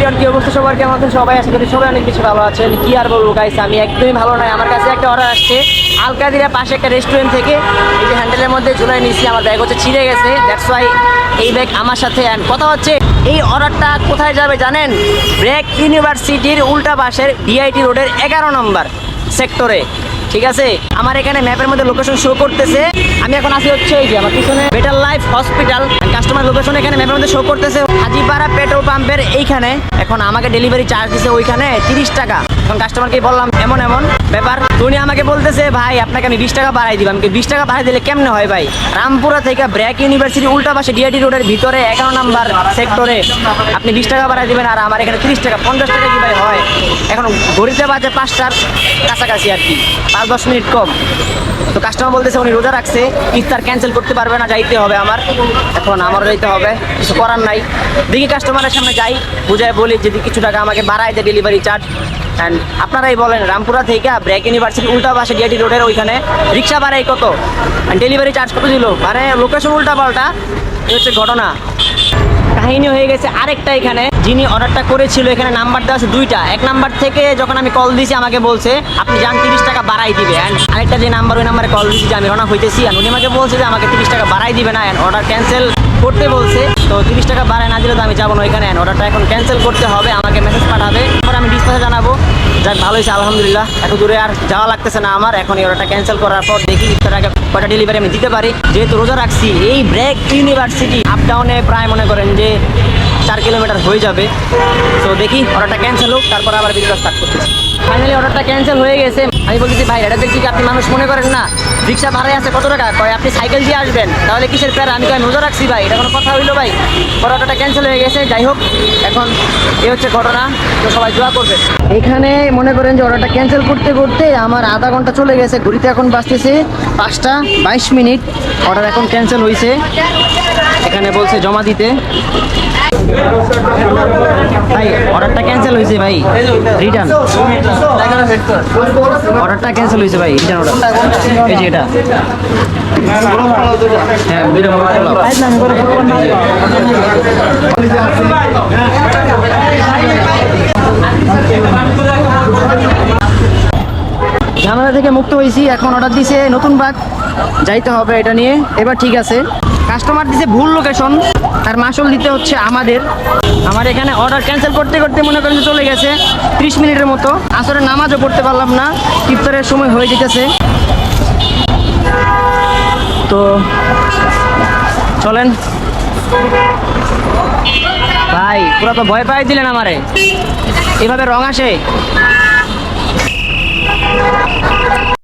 Everyone কি অবস্থা সবার কেমন আছেন সবাই আশা করি সবাই অনেক বেশি ভালো আছেন। কি আর বলব গাইস আমি একদমই ভালো নাই আমার কাছে একটা অর্ডার আসছে। আলকাদিরা পাশে একটা রেস্টুরেন্ট থেকে। এই যে হ্যান্ডেলের মধ্যে ঝুলাই নিচ্ছি আমার ব্যাগ হচ্ছে ছিঁড়ে গেছে। দ্যাটস ওয়াই এই ব্যাগ আমার সাথে অ্যান্ড কথা হচ্ছে, এই অর্ডারটা কোথায় যাবে জানেন? ব্রেক ইউনিভার্সিটির উল্টা পাশের ডিআইটি রোডের এগারো নম্বর সেক্টরে ঠিক আছে? আমার এখানে ম্যাপের মধ্যে লোকেশন শো করতেছে। আমি এখন আসি হচ্ছে এই যে আমার পিছনে better life hospital customer location এখানে ম্যাপের মধ্যে শো করতেছে। হাজিপাড়া পেট্রোল পাম্পের এইখানে। এখন আমাকে ডেলিভারি চার্জ দিছে ওইখানে তিরিশ টাকা। এখন কাস্টমারকে বললাম, এমন এমন ব্যাপার। উনি আমাকে বলতেছে, ভাই, আপনাকে আমি বিশ টাকা বাড়াই দিব আমি বিশ টাকা বাড়াই দিলে কেমনে হয় ভাই? রামপুরা থেকে ব্র্যাক ইউনিভার্সিটি উল্টা পাশে ডিআইটি রোডের ভিতরে এগারো নাম্বার সেক্টরে আপনি বিশ টাকা বাড়াই দিবেন আর আমার এখানে তিরিশ টাকা, পঞ্চাশ টাকা কি ভাই হয়? এখন ঘড়িতে বাজে পাঁচটার কাছাকাছি আর কি, পাঁচ, দশ মিনিট কম। তো কাস্টমার বলতেছে উনি রোজা রাখছে, ইফতার ক্যান্সেল করতে পারবে না, যাইতে হবে আমার। এখন আমারও যাইতে হবে, কিছু করার নাই। দেখি কাস্টমারের সামনে যাই, বুঝায় বলি, যদি কিছু টাকা আমাকে বাড়ায় দেয় ডেলিভারি চার্জ অ্যান্ড আপনারাই বলেন, রামপুরা থেকে ব্র্যাক ইউনিভার্সিটি উল্টা পাশে ডিআইটি রোডের ওইখানে, রিক্সা ভাড়াই কত? ডেলিভারি চার্জ কত দিল? মানে লোকেশন উল্টা পাল্টা হচ্ছে ঘটনা। কাহিনী হয়ে গেছে আরেকটা এখানে। যিনি অর্ডারটা করেছিল, এখানে নাম্বার দেওয়া আছে দুইটা। এক নাম্বার থেকে যখন আমি কল দিয়েছি আমাকে বলছে, আপনি যান, তিরিশ টাকা বাড়াই দিবে। অ্যান্ড আরেকটা যে নাম্বার ওই নাম্বারে কল দিয়েছি যে আমি রওনা হইতেছি। আর উনি আমাকে বলছে যে, আমাকে তিরিশ টাকা বাড়াই দিবে না। অর্ডার ক্যান্সেল করতে বলছে। তো তিরিশ টাকা বাড়ায় না দিলে তো আমি যাব না ওইখানে। অর্ডারটা এখন ক্যান্সেল করতে হবে। আমাকে মেসেজ পাঠাবে। তারপর আমি ডিসপ্যাচে জানাব। যাক ভালো হয়েছে, আলহামদুলিল্লাহ। এত দূরে আর যাওয়া লাগতেছে না আমার। এখন এই অর্ডারটা ক্যান্সেল করার পর দেখি ইফতার আগে কটা ডেলিভারি আমি দিতে পারি। যেহেতু রোজা রাখছি, এই ব্রেক ইউনিভার্সিটি আপ ডাউনে প্রায় মনে করেন যে চার কিলোমিটার হয়ে যাবে। তো দেখি, অর্ডারটা ক্যান্সেল হোক, তারপর আবার বিজনেস স্টার্ট করতেছি। ফাইনালি অর্ডারটা ক্যান্সেল হয়ে গেছে। আমি বলতেছি ভাই এটা দেখছি কি আপনি মানুষ মনে করেন না। রিক্সা ভাড়ায় আছে কত টাকা? কয়, আপনি সাইকেল দিয়ে আসবেন। তাহলে কিসের প্যারা? আমি কয় রোজা রাখছি, ভাই। এটা কোনো কথা হইল, ভাই? পরে অর্ডারটা ক্যান্সেল হয়ে গেছে, যাই হোক। এখন এ হচ্ছে ঘটনা। তো সবাই দোয়া করবে। এখানে মনে করেন যে, অর্ডারটা ক্যান্সেল করতে করতে আমার আধা ঘণ্টা চলে গেছে। ঘুরিতে এখন বাঁচতেছে পাঁচটা বাইশ মিনিট। অর্ডার এখন ক্যান্সেল হয়েছে এখানে বলছে জমা দিতে। ভাই অর্ডারটা ক্যান্সেল হয়েছে ভাই। রিটার্ন অর্ডারটা ক্যান্সেল হয়েছে ভাই রিটার্ন অর্ডার এই যে এটা। হ্যাঁ ঝামেলা থেকে মুক্ত হয়েছি, এখন অর্ডার দিছে নতুন বাগ যাইতে হবে এটা নিয়ে। এবার ঠিক আছে। কাস্টমার দিছে ভুল লোকেশন আর মাসল দিতে হচ্ছে আমাদের। আমার এখানে অর্ডার ক্যান্সেল করতে করতে মনে করেন চলে গেছে, ত্রিশ মিনিটের মতো। আসলে নামাজও পড়তে পারলাম না, ইফতারের সময় হয়ে যেতেছে। তো চলেন। ভাই পুরো তো ভয় পাই দিলেন আমারে। এভাবে রং আসে?